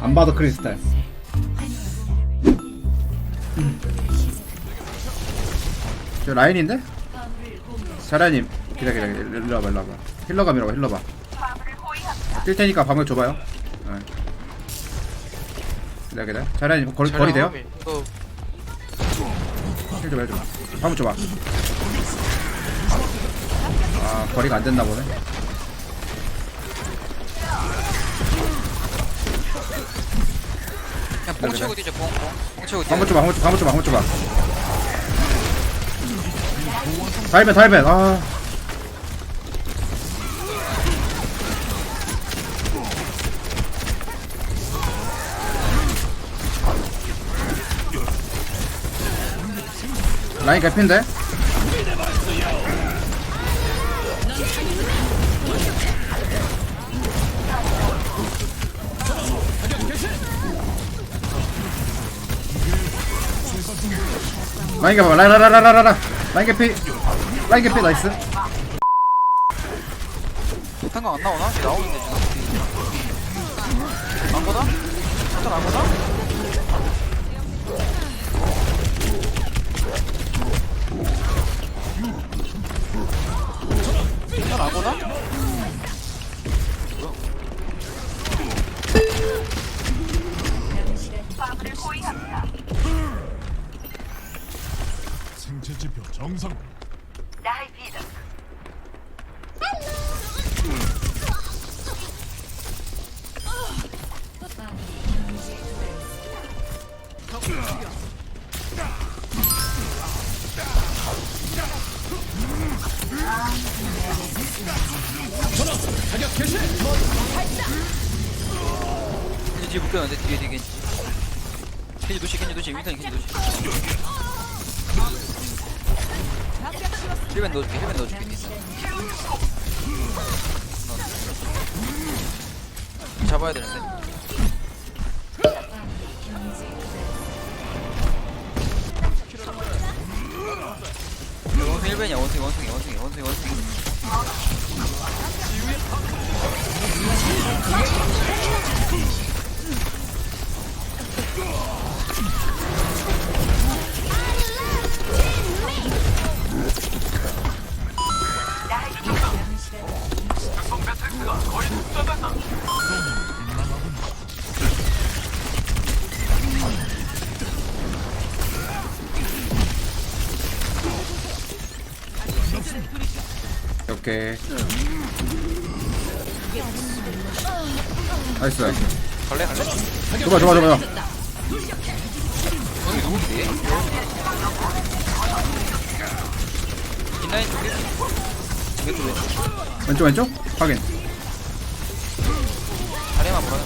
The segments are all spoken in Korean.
안 봐도 크리스탈. 저 라인인데? 자라님 기다 기다 기다 일로 와봐 일로 와봐. 힐러가 밀어봐 힐러봐. 뛸 테니까 방을 줘봐요. 네. 기다 기다 자라님 거리, 거리 돼요? 이거 힐좀 해줘 방을 줘봐. 아 거리가 안 됐나 보네 그냥 뽕 치고 뛰죠 뽕. 뽕. 뽕 치고 뛰어. 방을 줘봐 방을 줘봐 방을 줘봐 방을 줘봐 다이벤 다이벤 아 라인 개핀데? 라인 개봐 라인 라인 라인 라인 라인 라인 개피 라인 개피 나이스 탄거 안 나오나? 나오는데 지금. 지표 정상. 겐지 뒤에 묶였는데 뒤에 뒤에 겐지. 겐지 도시 겐지 도시 윈턴 겐지 도시. 힐벤 넣어줄게 힐벤 넣어줄게. 잡아야 되는데. 원숭이 1벤이야 원숭이 원숭이 원숭이 원숭이 원숭이 오케이. 나이스. 갈래 갈래? 좋아 좋아 좋아. 원숭이 누군데? 뒷라인 쪽에? 왼쪽 왼쪽. 왼쪽 왼쪽? 확인. 다리만 보라는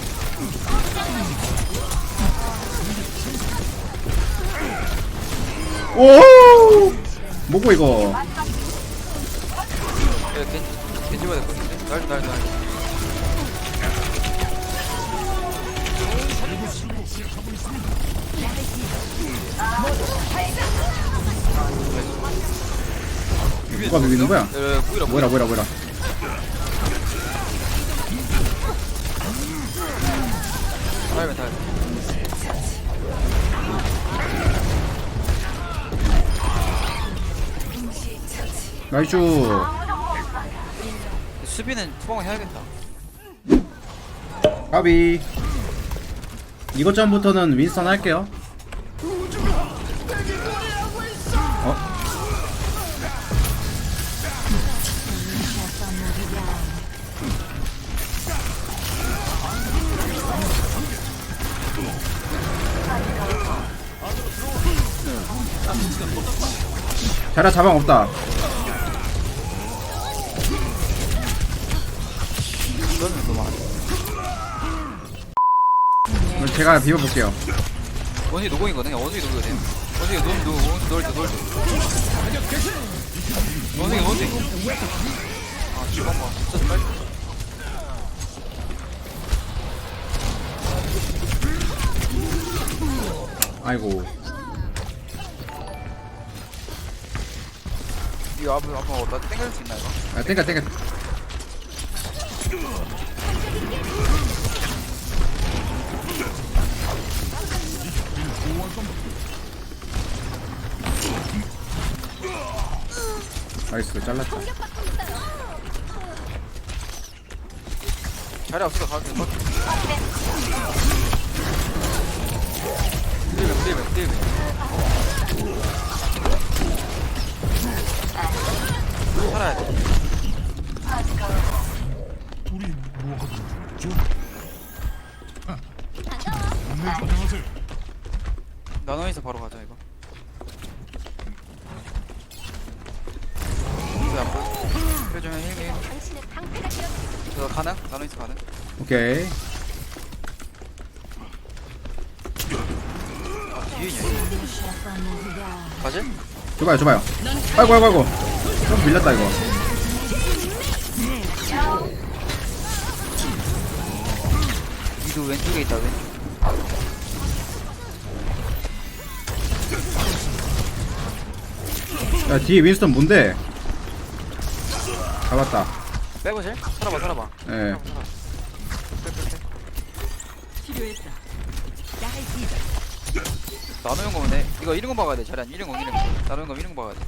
오 뭐고 이거 야 겐지 겐지 봐야 될것 같은데? 날날날 누가 비비는 거야? 야 구이라 뭐라 뭐라 뭐라. 달면 달 나이스 수비는 투방을 해야겠다. 까비. 이것 전부터는 윈스턴 할게요. 어? 자라 자방 없다 제가 비벼볼게요 원숭이 노공이거든요 원숭이 노공이 돼요 원숭이 노 노, 원숭이 노을 때 원숭이 원숭이 아 주방 봐 진짜 빨리 아이고 이거 앞에 앞에 어디다 땡길 수 있나 이거? 아 땡겨 땡겨 나이스 잘랐다 자리 없어서 가도 될것. 살아야 돼. 우리 뭐 오늘 안녕하세요. 나노에서 바로 가자, 이거. 안 보여? 표정에 힐, 힐. 당신의 방패가 되었 저 가능? 나노에서 가능? 오케이 아, 뒤에 있냐? 가지? 줘봐요 줘봐요 아이고 아이고 아이고 좀 밀렸다 이거 위도 왼쪽에 있다, 왼쪽. 야 뒤에 윈스턴 뭔데 잡았다 빼보실? 살아봐, 살아봐. 예 살아봐, 살아봐. 빼, 빼, 빼. 나노 용검네 이거 이런 거 박아야 돼. 잘한 이런 거, 이런 거. 나노 용검 이런 거 박아야 돼.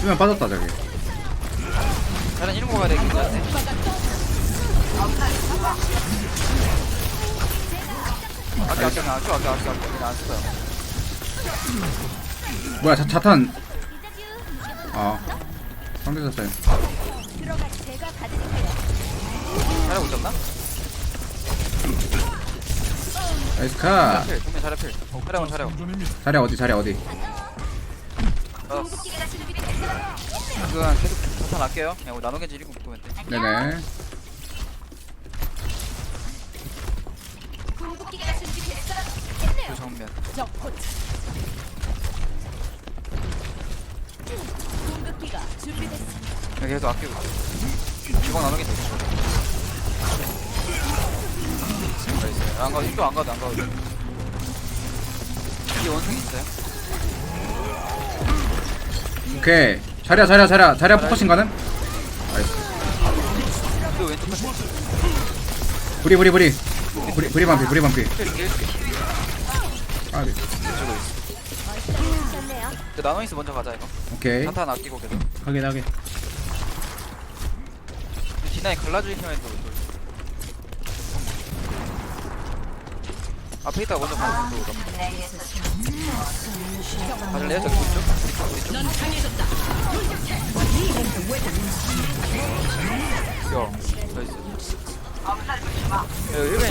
수면 빠졌다 저기 잘한 이런 거 박아야 돼. 괜찮네. 아껴, 아껴, 아껴, 아껴, 아껴, 아껴. 그냥 안 써요. 뭐야 자, 자탄 아 상대 들어가 제가. 잘해 못 잡나? 나이스 카 잘해, 정면 잘해, 필. 잘해, 잘해. 생존입니다. 자리 어디 자리 어디 준비됐어요. 계속. 그냥 우리 나노 겐지 거 보면 돼. 네네 궁극기가 준비됐어요. 그 정면. 기가 준비됐어. 그냥 계속 아끼고 나노 겐지 있어. 나이스. 안 가도, 이쪽 안 가도, 안 가도. 이 원숭이 있어요? 오케이 자리야 자리야 자리야 자리야 포커싱 가는 나이스 그 왼쪽 끝에. 브리 브리 브리 브리 브리 반피 브리 반피. 아 네. 이쪽으로 있어. 그 나노이스 먼저 가자, 이거. 오케이 자탄 아끼고 계속. 확인 확인 디나이 또, 또. 앞에 있다가 먼저 가는 거 가질래요? 저기 뒤쪽? 우리 쪽? 우리 쪽? 야, 나이스. 야, 이거 일반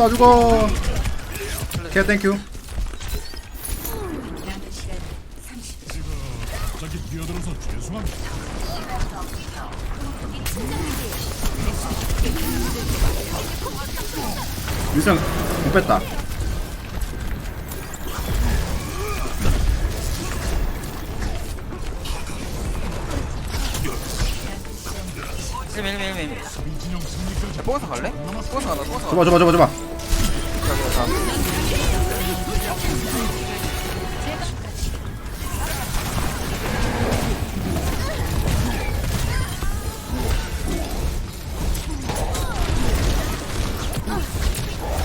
나 죽어 케어 땡큐. 윈스턴 못 뺐다. 야, 뽀가서 갈래? 뽀가서 간다, 뽀가서 줘봐 줘봐 줘봐 줘봐 가자, 가자.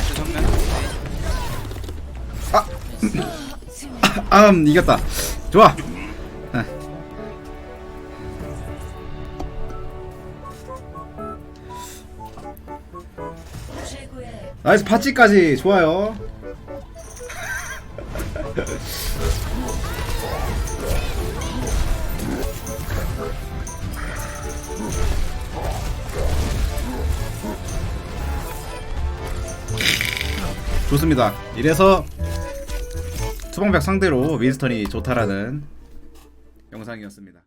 그 정면. 아 음, 이겼다 좋아 아. 나이스 파찌까지 좋아요. 좋습니다. 이래서 투방벽 상대로 윈스턴이 좋다라는 영상이었습니다